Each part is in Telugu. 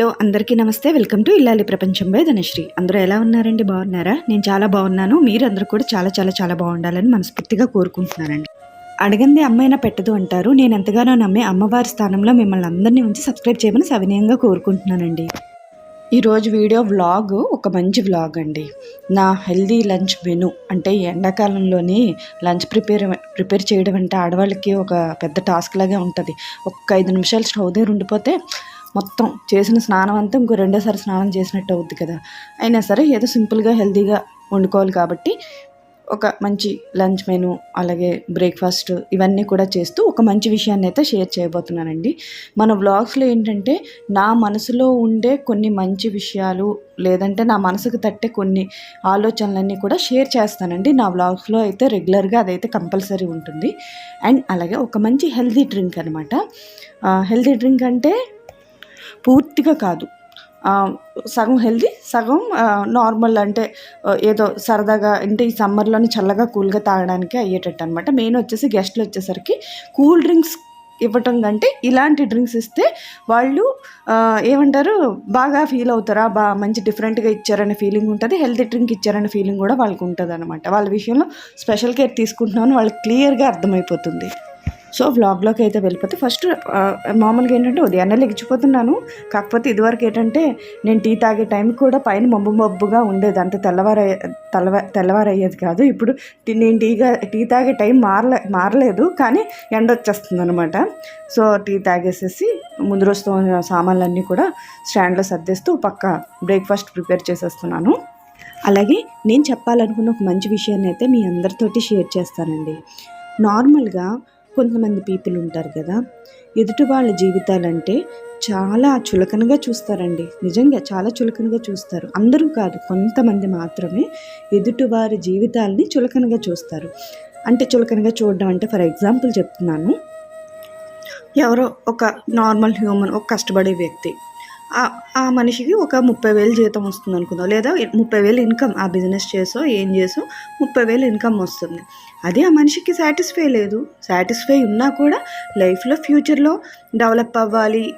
హలో అందరికీ నమస్తే. వెల్కమ్ టు ఇల్లాలి ప్రపంచం బై ధనశ్రీ. అందరూ ఎలా ఉన్నారండి? బాగున్నారా? నేను చాలా బాగున్నాను. మీరందరూ కూడా చాలా చాలా చాలా బాగుండాలని మనస్ఫూర్తిగా కోరుకుంటున్నానండి. అడగంది అమ్మైనా పెట్టదు అంటారు. నేను ఎంతగానో నమ్మే అమ్మవారి స్థానంలో మిమ్మల్ని అందరినీ ఉంచి సబ్స్క్రైబ్ చేయమని సవినయంగా కోరుకుంటున్నానండి. ఈరోజు వీడియో వ్లాగ్ ఒక మంచి వ్లాగ్ అండి. నా హెల్దీ లంచ్ మెను అంటే ఎండాకాలంలోని లంచ్ ప్రిపేర్ ప్రిపేర్ చేయడం అంటే ఆడవాళ్ళకి ఒక పెద్ద టాస్క్ లాగే ఉంటుంది. ఒక్క ఐదు నిమిషాలు స్టవ్ దగ్గర ఉండిపోతే మొత్తం చేసిన స్నానం అంతా ఇంకో రెండోసారి స్నానం చేసినట్టు అవుద్ది కదా. అయినా సరే ఏదో సింపుల్గా హెల్తీగా వండుకోవాలి కాబట్టి ఒక మంచి లంచ్ మెను అలాగే బ్రేక్ఫాస్ట్ ఇవన్నీ కూడా చేస్తూ ఒక మంచి విషయాన్ని అయితే షేర్ చేయబోతున్నానండి. మన వ్లాగ్స్లో ఏంటంటే నా మనసులో ఉండే కొన్ని మంచి విషయాలు లేదంటే నా మనసుకు తట్టే కొన్ని ఆలోచనలన్నీ కూడా షేర్ చేస్తానండి. నా వ్లాగ్స్లో అయితే రెగ్యులర్గా అదైతే కంపల్సరీ ఉంటుంది. అండ్ అలాగే ఒక మంచి హెల్తీ డ్రింక్ అనమాట హెల్తీ డ్రింక్ అంటే పూర్తిగా కాదు. సగం హెల్దీ సగం నార్మల్ అంటే ఏదో సరదాగా అంటే ఈ సమ్మర్లోని చల్లగా కూల్గా తాగడానికి అయ్యేటట్టు అనమాట మెయిన్ వచ్చేసి గెస్ట్లు వచ్చేసరికి కూల్ డ్రింక్స్ ఇవ్వటం కంటే ఇలాంటి డ్రింక్స్ ఇస్తే వాళ్ళు ఏమంటారు బాగా ఫీల్ అవుతారా బా మంచి డిఫరెంట్గా ఇచ్చారనే ఫీలింగ్ ఉంటుంది హెల్తీ డ్రింక్ ఇచ్చారనే ఫీలింగ్ కూడా వాళ్ళకు ఉంటుంది అనమాట వాళ్ళ విషయంలో స్పెషల్ కేర్ తీసుకుంటున్నామని వాళ్ళకి క్లియర్గా అర్థమైపోతుంది. సో వ్లాగ్లోకి అయితే వెళ్ళిపోతే ఫస్ట్ మామూలుగా ఏంటంటే ఉదయాన్నే లెగిచిపోతున్నాను. కాకపోతే ఇదివరకు ఏంటంటే నేను టీ తాగే టైంకి కూడా పైన మబ్బు మబ్బుగా ఉండేది. అంత తెల్లవారు తెల్లవ తెల్లవారయ్యేది కాదు. ఇప్పుడు నేను టీగా టీ తాగే టైం మారలే మారలేదు. కానీ ఎండ వచ్చేస్తుంది అనమాట సో టీ తాగేసేసి ముందు రోజుతో ఉన్న సామాన్లన్నీ కూడా స్టాండ్లో సర్దేస్తూ పక్క బ్రేక్ఫాస్ట్ ప్రిపేర్ చేసేస్తున్నాను. అలాగే నేను చెప్పాలనుకున్న ఒక మంచి విషయాన్ని అయితే మీ అందరితోటి షేర్ చేస్తానండి. నార్మల్గా కొంతమంది పీపుల్ ఉంటారు కదా ఎదుటి వాళ్ళ జీవితాలంటే చాలా చులకనగా చూస్తారండి. నిజంగా చాలా చులకనగా చూస్తారు. అందరూ కాదు కొంతమంది మాత్రమే ఎదుటివారి జీవితాలని చులకనగా చూస్తారు. అంటే చులకనగా చూడడం అంటే ఫర్ ఎగ్జాంపుల్ చెప్తున్నాను. ఎవరో ఒక నార్మల్ హ్యూమన్ ఒక కష్టపడే వ్యక్తి ఆ- మనిషికి ఒక ముప్పై వేలు జీతం వస్తుంది అనుకుందాం. లేదా ముప్పై వేలు ఇన్కమ్ ఆ బిజినెస్ చేసో ఏం చేసో ముప్పై వేలు ఇన్కమ్ వస్తుంది. అదే ఆ మనిషికి సాటిస్ఫై లేదు. సాటిస్ఫై ఉన్నా కూడా లైఫ్లో ఫ్యూచర్లో డెవలప్ అవ్వాలి.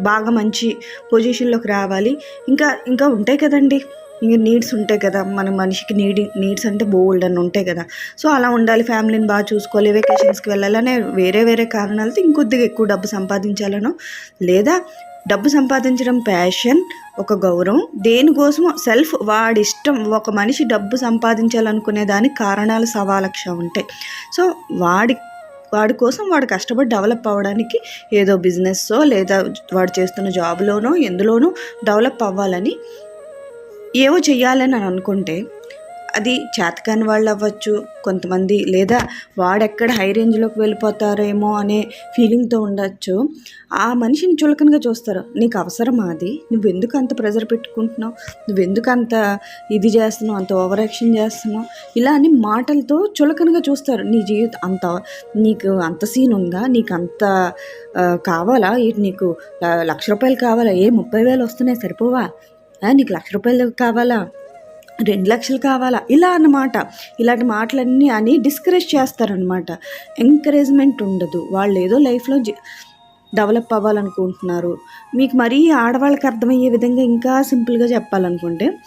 బాగా మంచి పొజిషన్లోకి రావాలి. ఇంకా ఇంకా ఉంటాయి కదండి. ఇంకా నీడ్స్ ఉంటాయి కదా. మన మనిషికి నీడి నీడ్స్ అంటే బోల్డ్ అని ఉంటాయి కదా. సో అలా ఉండాలి ఫ్యామిలీని బాగా చూసుకోవాలి వెకేషన్స్కి వెళ్ళాలనే వేరే వేరే కారణాలతో ఇంకొద్దిగా ఎక్కువ డబ్బు సంపాదించాలనో లేదా డబ్బు సంపాదించడం ప్యాషన్ ఒక గౌరవం దేనికోసమో సెల్ఫ్ వాడి ఇష్టం ఒక మనిషి డబ్బు సంపాదించాలనుకునే దానికి కారణాలు సవాలక్ష ఉంటాయి. సో వాడి వాడి కోసం వాడు కష్టపడి డెవలప్ అవ్వడానికి ఏదో బిజినెస్సో లేదా వాడు చేస్తున్న జాబ్లోనో ఎందులోనో డెవలప్ అవ్వాలని ఏవో చెయ్యాలని అనుకుంటే అది చేతకాని వాళ్ళు అవ్వచ్చు. కొంతమంది లేదా వాడెక్కడ హై రేంజ్లోకి వెళ్ళిపోతారేమో అనే ఫీలింగ్తో ఉండొచ్చు. ఆ మనిషిని చులకనగా చూస్తారు. నీకు అవసరమా అది? నువ్వెందుకు అంత ప్రెజర్ పెట్టుకుంటున్నావు? నువ్వెందుకు అంత ఇది చేస్తున్నావు? అంత ఓవర్ యాక్షన్ చేస్తున్నావు? ఇలా అని మాటలతో చులకనగా చూస్తారు. నీ జీవితం అంత నీకు అంత సీన్ ఉందా? నీకు అంత కావాలా? ఏంటి నీకు లక్ష రూపాయలు కావాలా? ఏ ముప్పై వేలు వస్తున్నాయి? సరిపోవా? నీకు లక్ష రూపాయలు కావాలా? రెండు లక్షలు కావాలా? ఇలా అన్నమాట. ఇలాంటి మాటలన్నీ అని డిస్కరేజ్ చేస్తారనమాట ఎంకరేజ్మెంట్ ఉండదు. వాళ్ళు ఏదో లైఫ్లో డెవలప్ అవ్వాలనుకుంటున్నారు. మీకు మరీ ఆడవాళ్ళకి అర్థమయ్యే విధంగా ఇంకా సింపుల్గా చెప్పాలనుకుంటే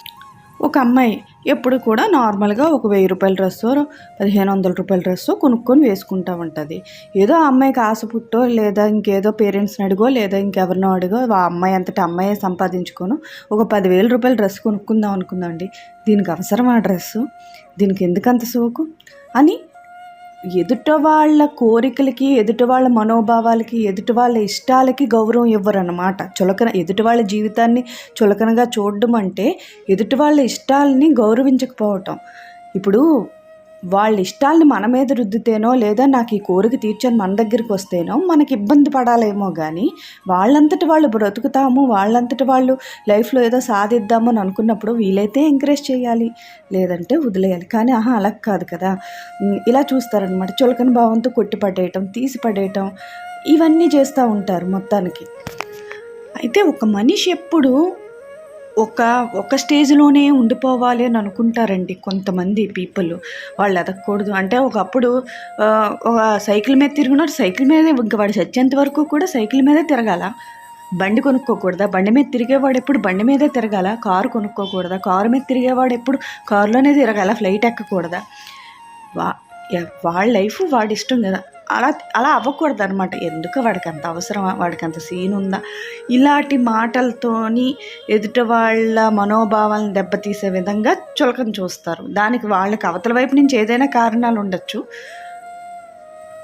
ఒక అమ్మాయి ఎప్పుడు కూడా నార్మల్గా ఒక వెయ్యి రూపాయల డ్రెస్సో పదిహేను వందల రూపాయల డ్రెస్సో కొనుక్కొని వేసుకుంటా ఉంటుంది. ఏదో ఆ అమ్మాయికి ఆశ పుట్టో లేదా ఇంకేదో పేరెంట్స్ని అడిగో లేదా ఇంకెవరినో అడిగో ఆ అమ్మాయి అంతటి అమ్మాయి సంపాదించుకోను. ఒక పదివేల రూపాయల డ్రెస్ కొనుక్కుందాం అనుకుందామండి. దీనికి అవసరం ఆ డ్రెస్సు? దీనికి ఎందుకు అంత సోకు? అని ఎదుట వాళ్ళ కోరికలకి ఎదుటి వాళ్ళ మనోభావాలకి ఎదుటి వాళ్ళ ఇష్టాలకి గౌరవం ఇవ్వరన్నమాట. చులకన ఎదుటి వాళ్ళ జీవితాన్ని చులకనగా చూడడం అంటే ఎదుటి వాళ్ళ ఇష్టాలని గౌరవించకపోవటం. ఇప్పుడు వాళ్ళ ఇష్టాలని మన మీద రుద్దితేనో లేదా నాకు ఈ కోరిక తీర్చని మన దగ్గరికి వస్తేనో మనకి ఇబ్బంది పడాలేమో కానీ వాళ్ళంతటి వాళ్ళు బ్రతుకుతాము వాళ్ళంతటి వాళ్ళు లైఫ్లో ఏదో సాధిద్దాము అని అనుకున్నప్పుడు వీలైతే ఎంకరేజ్ చేయాలి. లేదంటే వదిలేయాలి. కానీ ఆహా అలా కాదు కదా. ఇలా చూస్తారనమాట చులకన భావంతో కొట్టి పడేయటం తీసి పడేయటం ఇవన్నీ చేస్తూ ఉంటారు మొత్తానికి. అయితే ఒక మనిషి ఎప్పుడు ఒక ఒక స్టేజ్లోనే ఉండిపోవాలి అని అనుకుంటారండి కొంతమంది పీపుల్. వాళ్ళు ఎదగకూడదు అంటే ఒకప్పుడు ఒక సైకిల్ మీద తిరుగున్నాడు సైకిల్ మీదే ఇంకా వాడు చచ్చేంత వరకు కూడా సైకిల్ మీదే తిరగాల. బండి కొనుక్కోకూడదా? బండి మీద తిరిగేవాడు ఎప్పుడు బండి మీదే తిరగాల? కారు కొనుక్కోకూడదా? కారు మీద తిరిగేవాడు ఎప్పుడు కారులోనే తిరగాల? ఫ్లైట్ ఎక్కకూడదా? వా వాళ్ళ లైఫ్ వాడి ఇష్టం కదా. అలా అలా అవ్వకూడదు అనమాట ఎందుకు వాడికి అంత అవసరమా వాడికి అంత సీన్ ఉందా? ఇలాంటి మాటలతోని ఎదుట వాళ్ళ మనోభావాలను దెబ్బతీసే విధంగా చులకన చూస్తారు. దానికి వాళ్ళకి అవతల వైపు నుంచి ఏదైనా కారణాలు ఉండొచ్చు.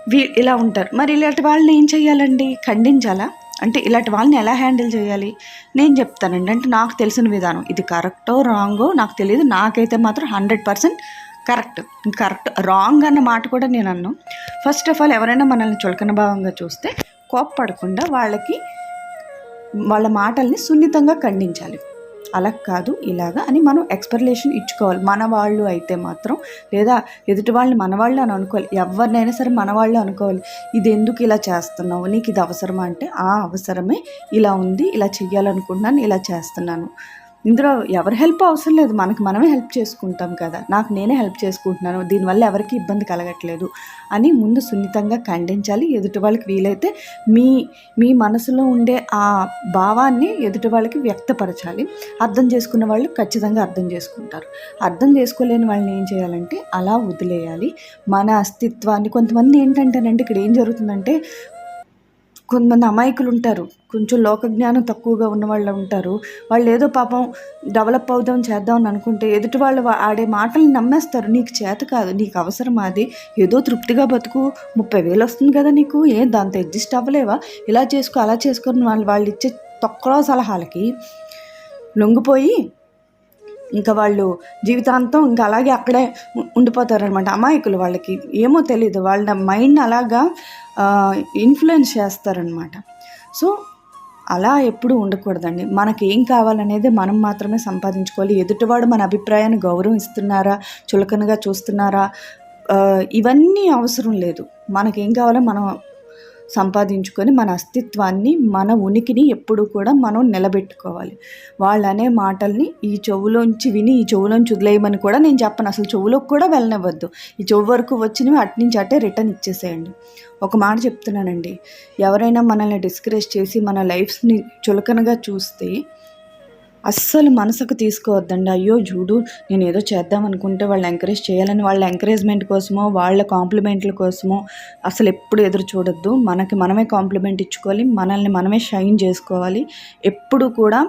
వీ ఇలా ఉంటారు. మరి ఇలాంటి వాళ్ళని ఏం చేయాలండి ఖండించాలా? అంటే ఇలాంటి వాళ్ళని ఎలా హ్యాండిల్ చేయాలి? నేను చెప్తానండి. అంటే నాకు తెలిసిన విధానం. ఇది కరెక్టో రాంగో నాకు తెలియదు నాకైతే మాత్రం hundred percent correct. Correct. Wrong అన్న మాట కూడా నేను అన్నాను ఫస్ట్ ఆఫ్ ఆల్ ఎవరైనా మనల్ని చులకన భావంగా చూస్తే కోప్పడకుండా వాళ్ళకి వాళ్ళ మాటల్ని సున్నితంగా ఖండించాలి. అలా కాదు ఇలాగా అని మనం ఎక్స్ప్లెనేషన్ ఇచ్చుకోవాలి. మన వాళ్ళు అయితే మాత్రం లేదా ఎదుటి వాళ్ళని మన వాళ్ళు అని అనుకోవాలి. ఎవరినైనా సరే మన వాళ్ళు అనుకోవాలి. ఇది ఎందుకు ఇలా చేస్తున్నావు? నీకు ఇది అవసరమా? అంటే ఆ అవసరమే. ఇలా ఉంది. ఇలా చెయ్యాలనుకుంటున్నాను. ఇలా చేస్తున్నాను. ఇందులో ఎవరి హెల్ప్ అవసరం లేదు. మనకి మనమే హెల్ప్ చేసుకుంటాం కదా. నాకు నేనే హెల్ప్ చేసుకుంటున్నాను. దీనివల్ల ఎవరికి ఇబ్బంది కలగట్లేదు అని ముందు సున్నితంగా ఖండించాలి. ఎదుటి వాళ్ళకి వీలైతే మీ మీ మనసులో ఉండే ఆ భావాన్ని ఎదుటి వాళ్ళకి వ్యక్తపరచాలి. అర్థం చేసుకున్న వాళ్ళు ఖచ్చితంగా అర్థం చేసుకుంటారు. అర్థం చేసుకోలేని వాళ్ళని ఏం చేయాలంటే అలా వదిలేయాలి. మన అస్తిత్వాన్ని కొంతమంది ఏంటంటేనండి ఇక్కడ ఏం జరుగుతుందంటే కొంతమంది అమాయకులు ఉంటారు. కొంచెం లోక జ్ఞానం తక్కువగా ఉన్న వాళ్ళు ఉంటారు. వాళ్ళు ఏదో పాపం డెవలప్ అవుదాం చేద్దాం అని అనుకుంటే ఎదుటి వాళ్ళు ఆడే మాటలు నమ్మేస్తారు. నీకు చేత కాదు నీకు అవసరం అది? ఏదో తృప్తిగా బతుకు. ముప్పై వేలు వస్తుంది కదా నీకు? ఏం దాంతో అడ్జస్ట్ అవ్వలేవా? ఇలా చేసుకో అలా చేసుకొని వాళ్ళు వాళ్ళు ఇచ్చే తొక్కలో సలహాలకి లొంగిపోయి ఇంకా వాళ్ళు జీవితాంతం ఇంకా అలాగే అక్కడే ఉండిపోతారనమాట అమాయకులు వాళ్ళకి. ఏమో తెలియదు వాళ్ళ మైండ్ అలాగా ఇన్ఫ్లుయెన్స్ చేస్తారనమాట సో అలా ఎప్పుడూ ఉండకూడదండి. మనకి ఏం కావాలనేది మనం మాత్రమే సంపాదించుకోవాలి. ఎదుటివాడు మన అభిప్రాయాన్ని గౌరవం ఇస్తున్నారా? చులకనగా చూస్తున్నారా? ఇవన్నీ అవసరం లేదు. మనకేం కావాలో మనం సంపాదించుకొని మన అస్తిత్వాన్ని మన ఉనికిని ఎప్పుడు కూడా మనం నిలబెట్టుకోవాలి. వాళ్ళు అనే మాటల్ని ఈ చెవులోంచి విని ఈ చెవులోంచి వదిలేయమని కూడా నేను చెప్పను. అసలు చెవులోకి కూడా వెళ్ళనివ్వద్దు. ఈ చెవు వరకు వచ్చినవి అటు నుంచి అటే రిటర్న్ ఇచ్చేసేయండి. ఒక మాట చెప్తున్నానండి. ఎవరైనా మనల్ని డిస్కరేజ్ చేసి మన లైఫ్స్ని చులకనగా చూస్తే అస్సలు మనసుకు తీసుకోవద్దండి. అయ్యో చూడు నేను ఏదో చేద్దాం అనుకుంటే వాళ్ళు ఎంకరేజ్ చేయాలని వాళ్ళ ఎంకరేజ్మెంట్ కోసమో వాళ్ళ కాంప్లిమెంట్ల కోసమో అసలు ఎప్పుడు ఎదురు చూడొద్దు. మనకి మనమే కాంప్లిమెంట్ ఇచ్చుకోవాలి మనల్ని మనమే షైన్ చేసుకోవాలి. ఎప్పుడు కూడా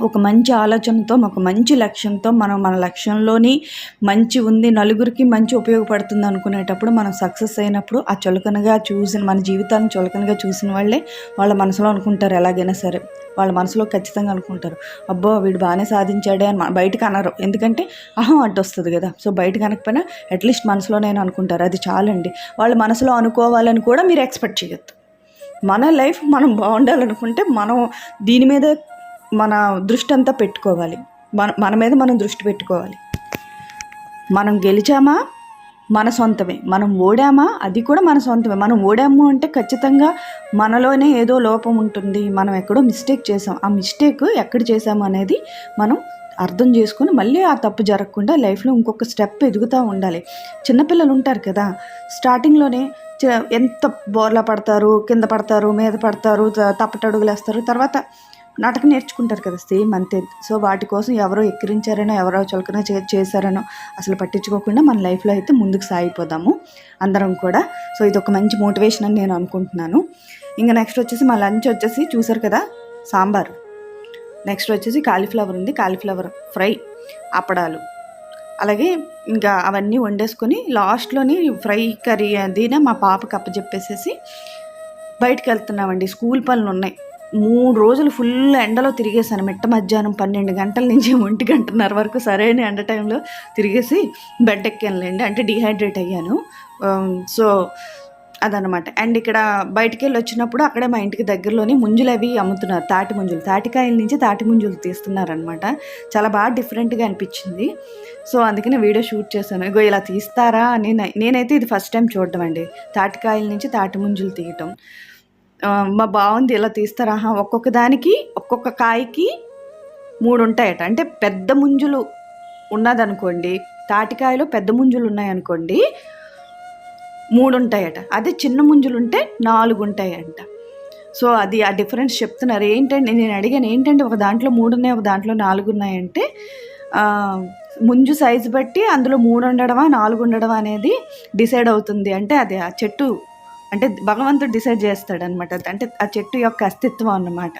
ఒక మంచి ఆలోచనతో ఒక మంచి లక్ష్యంతో మనం మన లక్ష్యంలోని మంచి ఉంది నలుగురికి మంచి ఉపయోగపడుతుంది అనుకునేటప్పుడు మనం సక్సెస్ అయినప్పుడు ఆ చులకనగా చూసిన మన జీవితాన్ని చులకనగా చూసిన వాళ్ళే వాళ్ళ మనసులో అనుకుంటారు ఎలాగైనా సరే. వాళ్ళ మనసులో ఖచ్చితంగా అనుకుంటారు. అబ్బో వీడు బాగానే సాధించాడే అని బయటకు అనరు. ఎందుకంటే అహం అడ్డు వస్తుంది కదా. సో బయటకు అనకపోయినా అట్లీస్ట్ మనసులో నేను అనుకుంటారు. అది చాలండి. వాళ్ళ మనసులో అనుకోవాలని కూడా మీరు ఎక్స్పెక్ట్ చేయొద్దు. మన లైఫ్ మనం బాగుండాలనుకుంటే మనం దీని మీద మన దృష్టి అంతా పెట్టుకోవాలి. మన మన మీద మనం దృష్టి పెట్టుకోవాలి. మనం గెలిచామా? మన సొంతమే. మనం ఓడామా? అది కూడా మన సొంతమే. మనం ఓడాము అంటే ఖచ్చితంగా మనలోనే ఏదో లోపం ఉంటుంది. మనం ఎక్కడో మిస్టేక్ చేసాం. ఆ మిస్టేక్ ఎక్కడ చేసాము అనేది మనం అర్థం చేసుకుని మళ్ళీ ఆ తప్పు జరగకుండా లైఫ్లో ఇంకొక స్టెప్ ఎదుగుతూ ఉండాలి. చిన్నపిల్లలు ఉంటారు కదా స్టార్టింగ్లోనే ఎంత బోర్లా పడతారు కింద పడతారు మీద పడతారు త- తప్పటడుగులు వేస్తారు తర్వాత నాటకం నేర్చుకుంటారు కదా సేమ్ అంతే. సో వాటి కోసం ఎవరో ఎక్కిరించారనో ఎవరో చులకన చే చేశారనో అసలు పట్టించుకోకుండా మన లైఫ్లో అయితే ముందుకు సాగిపోదాము అందరం కూడా. సో ఇది ఒక మంచి మోటివేషన్ అని నేను అనుకుంటున్నాను. ఇంకా నెక్స్ట్ వచ్చేసి మా లంచ్ వచ్చేసి చూసారు కదా సాంబారు. నెక్స్ట్ వచ్చేసి కాలీఫ్లవర్ ఉంది. కాలీఫ్లవర్ ఫ్రై అప్పడాలు. అలాగే ఇంకా అవన్నీ వండేసుకొని లాస్ట్లోని ఫ్రై కర్రీ అదిన మా పాపకి అప్పచెప్పేసేసి బయటకు వెళ్తున్నామండి స్కూల్ పనులు ఉన్నాయి మూడు రోజులు ఫుల్ ఎండలో తిరిగేసాను. మిట్ట మధ్యాహ్నం పన్నెండు గంటల నుంచి ఒంటి గంటన్నర వరకు సరైన ఎండ టైంలో తిరిగేసి బెడ్ ఎక్కానులేండి. అంటే డిహైడ్రేట్ అయ్యాను. సో అదనమాట అండ్ ఇక్కడ బయటికి వెళ్ళి వచ్చినప్పుడు అక్కడే మా ఇంటికి దగ్గరలోనే ముంజులు అవి అమ్ముతున్నారు. తాటి ముంజులు. తాటికాయల నుంచి తాటి ముంజులు తీస్తున్నారనమాట చాలా బాగా డిఫరెంట్గా అనిపించింది. సో అందుకనే వీడియో షూట్ చేశాను. ఇగో ఇలా తీస్తారా అని నేనైతే ఇది ఫస్ట్ టైం చూడడం అండి. తాటికాయల నుంచి తాటి ముంజులు తీయటం. మా బాగుంది ఇలా తీస్తారా? ఒక్కొక్క దానికి ఒక్కొక్క కాయకి మూడు ఉంటాయట అంటే పెద్ద ముంజులు ఉన్నదనుకోండి తాటికాయలో పెద్ద ముంజులు ఉన్నాయనుకోండి మూడు ఉంటాయట అదే చిన్న ముంజులు ఉంటే నాలుగు ఉంటాయంట సో అది ఆ డిఫరెన్స్ చెప్తున్నారు. ఏంటంటే నేను అడిగాను ఏంటంటే ఒక దాంట్లో మూడు ఉన్నాయి ఒక దాంట్లో నాలుగు ఉన్నాయంటే ముంజు సైజు బట్టి అందులో మూడు ఉండడమా నాలుగు ఉండడమా అనేది డిసైడ్ అవుతుంది. అంటే అది ఆ చెట్టు అంటే భగవంతుడు డిసైడ్ చేస్తాడు అనమాట అంటే ఆ చెట్టు యొక్క అస్తిత్వం అన్నమాట.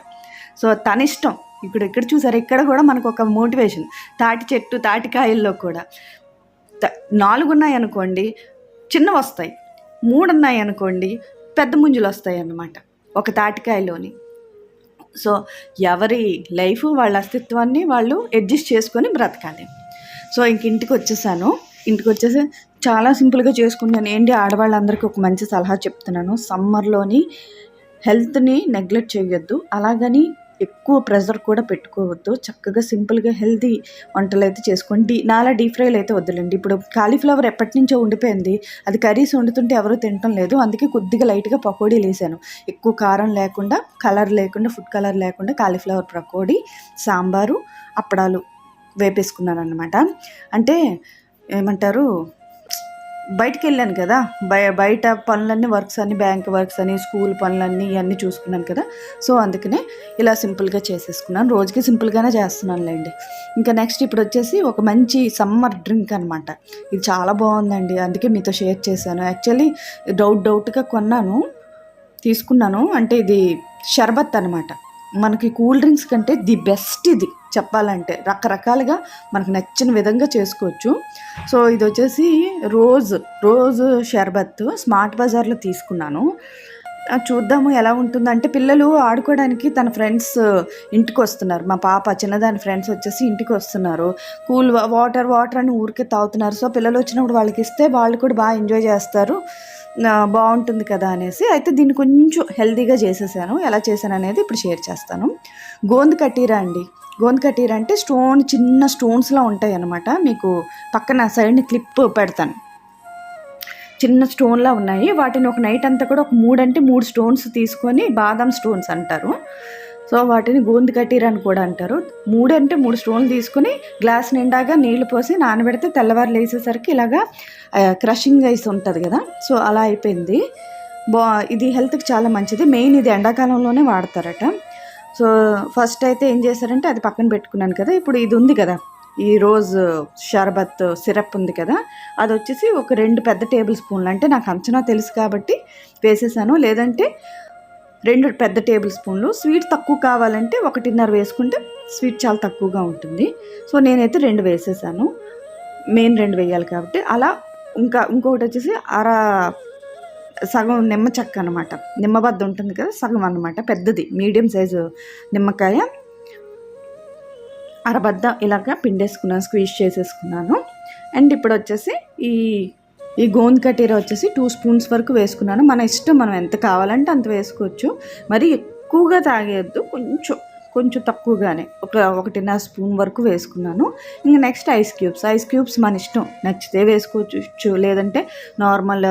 సో తన ఇష్టం ఇప్పుడు ఇక్కడ చూసారు? ఇక్కడ కూడా మనకు ఒక మోటివేషన్ తాటి చెట్టు తాటికాయల్లో కూడా. త- నాలుగు ఉన్నాయి అనుకోండి చిన్నవి వస్తాయి. మూడు ఉన్నాయి అనుకోండి పెద్ద ముంజులు వస్తాయి అన్నమాట. ఒక తాటికాయలోని సో ఎవరి లైఫ్ వాళ్ళ అస్తిత్వాన్ని వాళ్ళు అడ్జస్ట్ చేసుకొని బ్రతకాలి. సో ఇంక ఇంటికి వచ్చేసాను. ఇంటికి వచ్చేసి చాలా సింపుల్గా చేసుకున్నాను ఏంటి ఆడవాళ్ళందరికీ ఒక మంచి సలహా చెప్తున్నాను. సమ్మర్లోని హెల్త్ని నెగ్లెక్ట్ చేయొద్దు. అలాగని ఎక్కువ ప్రెజర్ కూడా పెట్టుకోవద్దు. చక్కగా సింపుల్గా హెల్తీ వంటలు అయితే చేసుకోండి. డీ నాలా డీప్ ఫ్రైలు అయితే వద్దులేండి. ఇప్పుడు కాలీఫ్లవర్ ఎప్పటి నుంచో ఉండిపోయింది. అది కర్రీస్ వండుతుంటే ఎవరు తినటం లేదు. అందుకే కొద్దిగా లైట్గా పకోడీలు వేసాను ఎక్కువ కారం లేకుండా కలర్ లేకుండా ఫుడ్ కలర్ లేకుండా కాలీఫ్లవర్ పకోడీ సాంబారు అప్పడాలు వేపేసుకున్నాను అనమాట అంటే ఏమంటారు? బయటికి వెళ్ళాను కదా. బయ బయట పనులన్నీ వర్క్స్ అని బ్యాంక్ వర్క్స్ అని స్కూల్ పనులన్నీ ఇవన్నీ చూసుకున్నాను కదా. సో అందుకనే ఇలా సింపుల్గా చేసేసుకున్నాను. రోజుకి సింపుల్గానే చేస్తున్నానులేండి. ఇంకా నెక్స్ట్ ఇప్పుడు వచ్చేసి ఒక మంచి సమ్మర్ డ్రింక్ అనమాట ఇది చాలా బాగుందండి. అందుకే మీతో షేర్ చేశాను. యాక్చువల్లీ డౌట్ డౌట్గా కొన్నాను తీసుకున్నాను. అంటే ఇది షర్బత్ అనమాట మనకి కూల్ డ్రింక్స్ కంటే ది బెస్ట్ ఇది. చెప్పాలంటే రకరకాలుగా మనకు నచ్చిన విధంగా చేసుకోవచ్చు. సో ఇది వచ్చేసి రోజ్ రోజ్ షర్బత్ స్మార్ట్ బజార్లో తీసుకున్నాను. చూద్దాము ఎలా ఉంటుందంటే పిల్లలు ఆడుకోవడానికి తన ఫ్రెండ్స్ ఇంటికి వస్తున్నారు. మా పాప చిన్నదాని ఫ్రెండ్స్ వచ్చేసి ఇంటికి వస్తున్నారు. కూల్ వాటర్ వాటర్ అని ఊరికే తాగుతున్నారు. సో పిల్లలు వచ్చినప్పుడు వాళ్ళకి ఇస్తే వాళ్ళు కూడా బాగా ఎంజాయ్ చేస్తారు. బాగుంటుంది కదా అనేసి అయితే దీన్ని కొంచెం హెల్తీగా చేసేసాను. ఎలా చేశాను అనేది ఇప్పుడు షేర్ చేస్తాను. గోంద్ కటీరా అండి. గోంద్ కటీరా అంటే స్టోన్ చిన్న స్టోన్స్లా ఉంటాయి అన్నమాట మీకు పక్కన సైడ్ని క్లిప్ పెడతాను. చిన్న స్టోన్లా ఉన్నాయి. వాటిని ఒక నైట్ అంతా కూడా ఒక మూడు అంటే మూడు స్టోన్స్ తీసుకొని బాదం స్టోన్స్ అంటారు. సో వాటిని గోంది కట్టీరు అని కూడా అంటారు. మూడు అంటే మూడు స్టోన్లు తీసుకుని గ్లాస్ నిండాగా నీళ్ళు పోసి నానబెడితే తెల్లవారు లేసేసరికి ఇలాగా క్రషింగ్ ఐస్ ఉంటుంది కదా. సో అలా అయిపోయింది. బా ఇది హెల్త్కి చాలా మంచిది. మెయిన్ ఇది ఎండాకాలంలోనే వాడతారట. సో ఫస్ట్ అయితే ఏం చేశారంటే అది పక్కన పెట్టుకున్నాను కదా. ఇప్పుడు ఇది ఉంది కదా. ఈ రోజ్ షర్బత్ సిరప్ ఉంది కదా. అది వచ్చేసి ఒక రెండు పెద్ద టేబుల్ స్పూన్లు. అంటే నాకు అంచనా తెలుసు కాబట్టి వేసేసాను. లేదంటే రెండు పెద్ద టేబుల్ స్పూన్లు. స్వీట్ తక్కువ కావాలంటే ఒకటిన్నర వేసుకుంటే స్వీట్ చాలా తక్కువగా ఉంటుంది. సో నేనైతే రెండు వేసేసాను. మెయిన్ రెండు వేయాలి కాబట్టి. అలా ఇంకా ఇంకొకటి వచ్చేసి అర సగం నిమ్మ చెక్క అనమాట నిమ్మబద్ద ఉంటుంది కదా సగం అనమాట పెద్దది మీడియం సైజు నిమ్మకాయ. అరబద్ద ఇలాగా పిండేసుకున్నాను స్క్వీజ్ చేసేసుకున్నాను. అండ్ ఇప్పుడు వచ్చేసి ఈ ఈ గోంద్ కటీర వచ్చేసి టూ స్పూన్స్ వరకు వేసుకున్నాను. మన ఇష్టం మనం ఎంత కావాలంటే అంత వేసుకోవచ్చు. మరి ఎక్కువగా తాగేయద్దు కొంచెం కొంచెం తక్కువగానే ఒక ఒకటిన్నర స్పూన్ వరకు వేసుకున్నాను. ఇంకా next ice cubes ice cubes మన ఇష్టం. నచ్చితే వేసుకోవచ్చు లేదంటే నార్మల్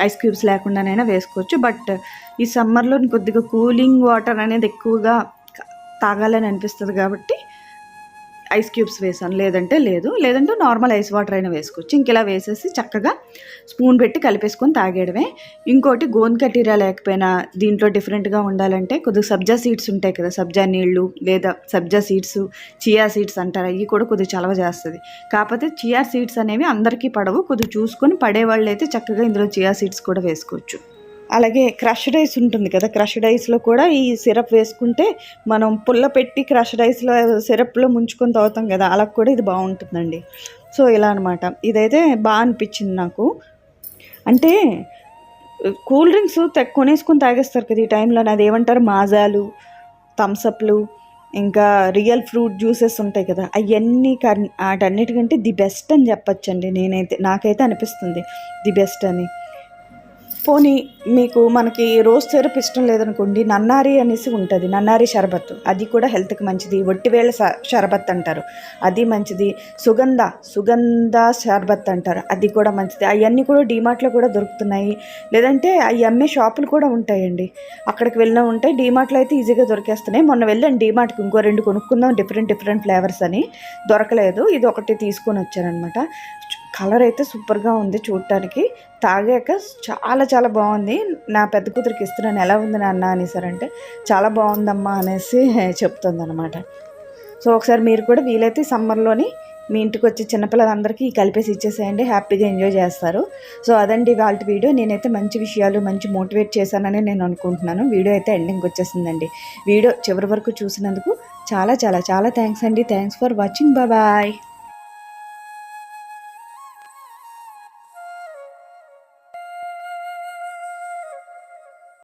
ఐస్ క్యూబ్స్ లేకుండానైనా వేసుకోవచ్చు. బట్ ఈ సమ్మర్లో కొద్దిగా కూలింగ్ వాటర్ అనేది ఎక్కువగా తాగాలని అనిపిస్తుంది కాబట్టి ఐస్ క్యూబ్స్ వేసాను. లేదంటే లేదు. లేదంటే నార్మల్ ఐస్ వాటర్ అయినా వేసుకోవచ్చు. ఇంక ఇలా వేసేసి చక్కగా స్పూన్ పెట్టి కలిపేసుకొని తాగేయడమే. ఇంకోటి గోంద్ కటీరా లేకపోయినా దీంట్లో డిఫరెంట్గా ఉండాలంటే కొద్దిగా సబ్జా సీడ్స్ ఉంటాయి కదా. సబ్జా నీళ్ళు లేదా సబ్జా సీడ్స్ చియా సీడ్స్ అంటారు. అవి కూడా కొద్దిగా చలవ చేస్తుంది. కాకపోతే చియా సీడ్స్ అనేవి అందరికీ పడవు. కొద్దిగా చూసుకొని పడేవాళ్ళు అయితే చక్కగా ఇందులో చియా సీడ్స్ కూడా వేసుకోవచ్చు. అలాగే క్రష్డ్ ఐస్ ఉంటుంది కదా క్రష్డ్ ఐస్లో కూడా ఈ సిరప్ వేసుకుంటే మనం పుల్ల పెట్టి క్రష్డ్ ఐస్లో సిరప్లో ముంచుకొని తాగుతాం కదా అలా కూడా ఇది బాగుంటుందండి. సో ఇలా అనమాట ఇదైతే బాగా అనిపించింది నాకు. అంటే కూల్ డ్రింక్స్ కొనేసుకొని తాగేస్తారు కదా ఈ టైంలో అది ఏమంటారు? మాజాలు థమ్సప్లు ఇంకా రియల్ ఫ్రూట్ జ్యూసెస్ ఉంటాయి కదా అవన్నీ కన్- వాటన్నిటికంటే ది బెస్ట్ అని చెప్పచ్చండి నేనైతే నాకైతే అనిపిస్తుంది ది బెస్ట్ అని. పోనీ మీకు మనకి రోజ్ సిరప్ ఇష్టం లేదనుకోండి నన్నారి అనేసి ఉంటుంది నన్నారి షర్బత్ అది కూడా హెల్త్కి మంచిది ఒట్టివేళ స- షర్బత్ అంటారు. అది మంచిది. సుగంధ సుగంధ షర్బత్ అంటారు. అది కూడా మంచిది. అవన్నీ కూడా డీమార్ట్లో కూడా దొరుకుతున్నాయి. లేదంటే అవి అమ్మే షాపులు కూడా ఉంటాయండి. అక్కడికి వెళ్ళినా ఉంటాయి డీమార్ట్లో అయితే ఈజీగా దొరికేస్తున్నాయి. మొన్న వెళ్ళాను డీమార్ట్కి ఇంకో రెండు కొనుక్కుందాం డిఫరెంట్ డిఫరెంట్ ఫ్లేవర్స్ అని. దొరకలేదు. ఇది ఒకటి తీసుకొని వచ్చానమాట కలర్ అయితే సూపర్గా ఉంది చూడటానికి తాగాక చాలా చాలా బాగుంది. నా పెద్ద కూతురికి ఇస్తున్నాను ఎలా ఉంది నాన్న అనేసారంటే చాలా బాగుందమ్మా అనేసి చెప్తుంది అనమాట సో ఒకసారి మీరు కూడా వీలైతే సమ్మర్లోని మీ ఇంటికి వచ్చి చిన్నపిల్లలందరికీ కలిపేసి ఇచ్చేసేయండి హ్యాపీగా ఎంజాయ్ చేస్తారు. సో అదండి వాళ్ళ వీడియో. నేనైతే మంచి విషయాలు మంచి మోటివేట్ చేశానని నేను అనుకుంటున్నాను. వీడియో అయితే ఎండింగ్ వచ్చేసిందండి. వీడియో చివరి వరకు చూసినందుకు చాలా చాలా చాలా థ్యాంక్స్ అండి. Thanks for watching. బాయ్.